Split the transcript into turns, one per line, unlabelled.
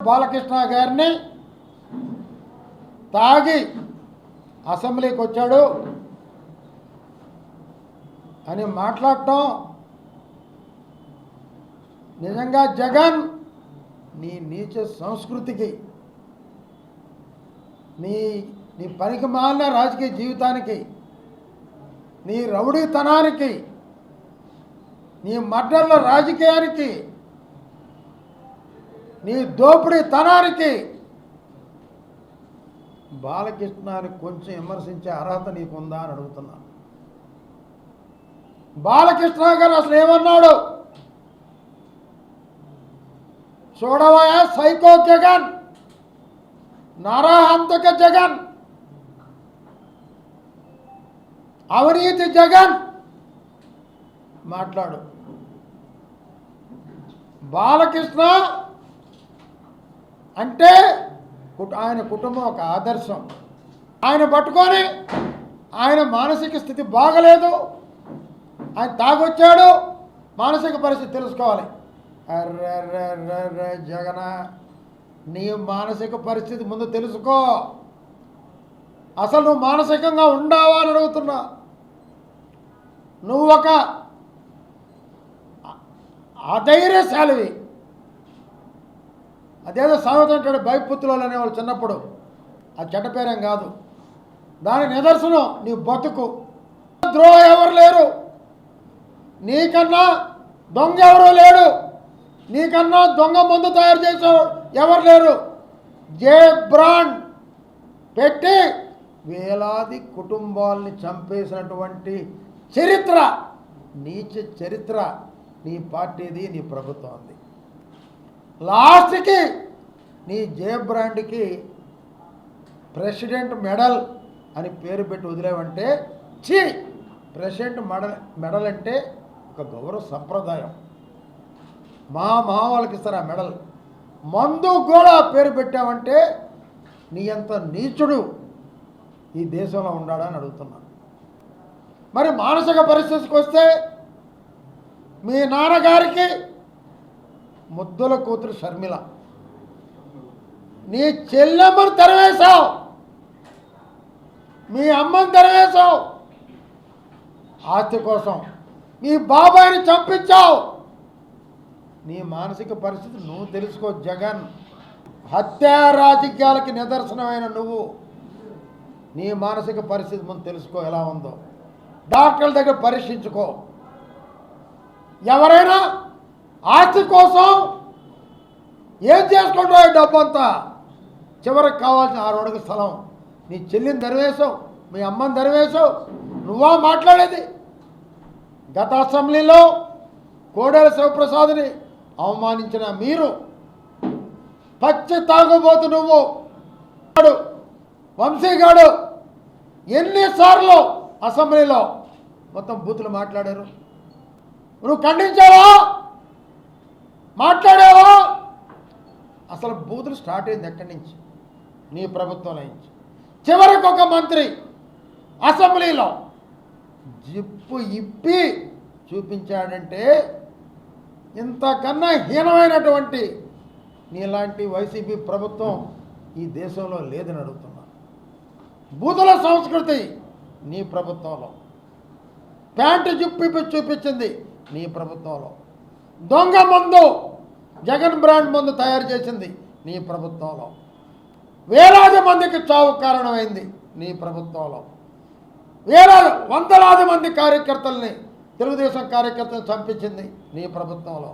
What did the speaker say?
బాలకృష్ణ గారిని తాగి అసెంబ్లీకి వచ్చాడు అని మాట్లాడటం నిజంగా జగన్ నీ నీచ సంస్కృతికి నీ నీ పనికి మాలిన రాజకీయ జీవితానికి నీ రౌడీతనానికి నీ మర్డర్ల రాజకీయానికి నీ దోపిడీ తనానికి బాలకృష్ణాన్ని కొంచెం విమర్శించే అర్హత నీకుందా అని అడుగుతున్నాను బాలకృష్ణ గారు అసలు ఏమన్నాడు? చూడవయా సైకో జగన్ నరహంతక జగన్ అవినీతి జగన్ మాట్లాడు. బాలకృష్ణ అంటే ఆయన కుటుంబం ఒక ఆదర్శం. ఆయన పట్టుకొని ఆయన మానసిక స్థితి బాగలేదు. ఆయన తాగొచ్చాడు. మానసిక పరిస్థితి తెలుసుకోవాలి. అర్రర్రర్రర్ర జగన నీ మానసిక పరిస్థితి ముందు తెలుసుకో. అసలు నువ్వు మానసికంగా ఉండావా అని అడుగుతున్నా. నువ్వు ఒక అధైర్యశాలివి. అదేదో సామెత అంటాడు భయపుత్రులు అనేవాళ్ళు చిన్నప్పుడు. ఆ చెడ్డపేరేం కాదు. దాని నిదర్శనం నీ బతుకు. ద్రోహ ఎవరు లేరు? నీకన్నా దొంగ ఎవరు లేడు. నీకన్నా దొంగ మందు తయారు చేసే ఎవరు లేరు? జే బ్రాండ్ పెట్టి వేలాది కుటుంబాల్ని చంపేసినటువంటి చరిత్ర నీచ చరిత్ర నీ పార్టీది నీ ప్రభుత్వంది. లాస్ట్కి నీ జే బ్రాండ్కి ప్రెసిడెంట్ మెడల్ అని పేరు పెట్టి వదిలేవంటే ఛీ! ప్రెసిడెంట్ మెడల్ మెడల్ అంటే ఒక గౌరవ సంప్రదాయం. మా మామూలకి ఇస్తారు ఆ మెడల్. మందు కూడా పేరు పెట్టావంటే నీ అంత నీచుడు ఈ దేశంలో ఉన్నాడని అడుగుతున్నాను. మరి మానసిక పరిస్థితికి వస్తే మీ నాన్నగారికి ముద్దుల కూతురు షర్మిల. నీ చెల్లెమ్మను తెరవేశావు. మీ అమ్మను తెరవేశావు. ఆస్తి కోసం మీ బాబాయిని చంపించావు. నీ మానసిక పరిస్థితి నువ్వు తెలుసుకో జగన్. హత్యా రాజకీయాలకి నిదర్శనమైన నువ్వు. నీ మానసిక పరిస్థితి ముందు తెలుసుకో ఎలా ఉందో. డాక్టర్ల దగ్గర పరీక్షించుకో. ఎవరైనా ఆస్తి కోసం ఏం చేసుకుంటావు డబ్బంతా? చివరికి కావాల్సిన ఆరు అడుగు స్థలం. నీ చెల్లిని దరివేశావు మీ అమ్మని దరివేశావు నువ్వా మాట్లాడేది? గత అసెంబ్లీలో కోడెల శివప్రసాద్ని అవమానించిన మీరు పచ్చి తాగుబోతు నువ్వు. వంశీగాడు ఎన్నిసార్లు అసెంబ్లీలో మొత్తం బూతులు మాట్లాడారు. నువ్వు ఖండించావా? మాట్లాడావా? అసలు బూతులు స్టార్ట్ అయింది ఎక్కడి నుంచి? నీ ప్రభుత్వం లయించి చివరికి ఒక మంత్రి అసెంబ్లీలో జిప్పు ఇప్పి చూపించాడంటే ఇంతకన్నా హీనమైనటువంటి నీలాంటి వైసీపీ ప్రభుత్వం ఈ దేశంలో లేదని అడుగుతున్నా. బూతుల సంస్కృతి నీ ప్రభుత్వంలో. ప్యాంటు జిప్పు చూపించింది నీ ప్రభుత్వంలో. దొంగ మందు జగన్ బ్రాండ్ మందు తయారు చేసింది నీ ప్రభుత్వంలో. వేలాది మందికి చావు కారణమైంది నీ ప్రభుత్వంలో. వేలాది వందలాది మంది కార్యకర్తల్ని తెలుగుదేశం కార్యకర్తలు చంపించింది నీ ప్రభుత్వంలో.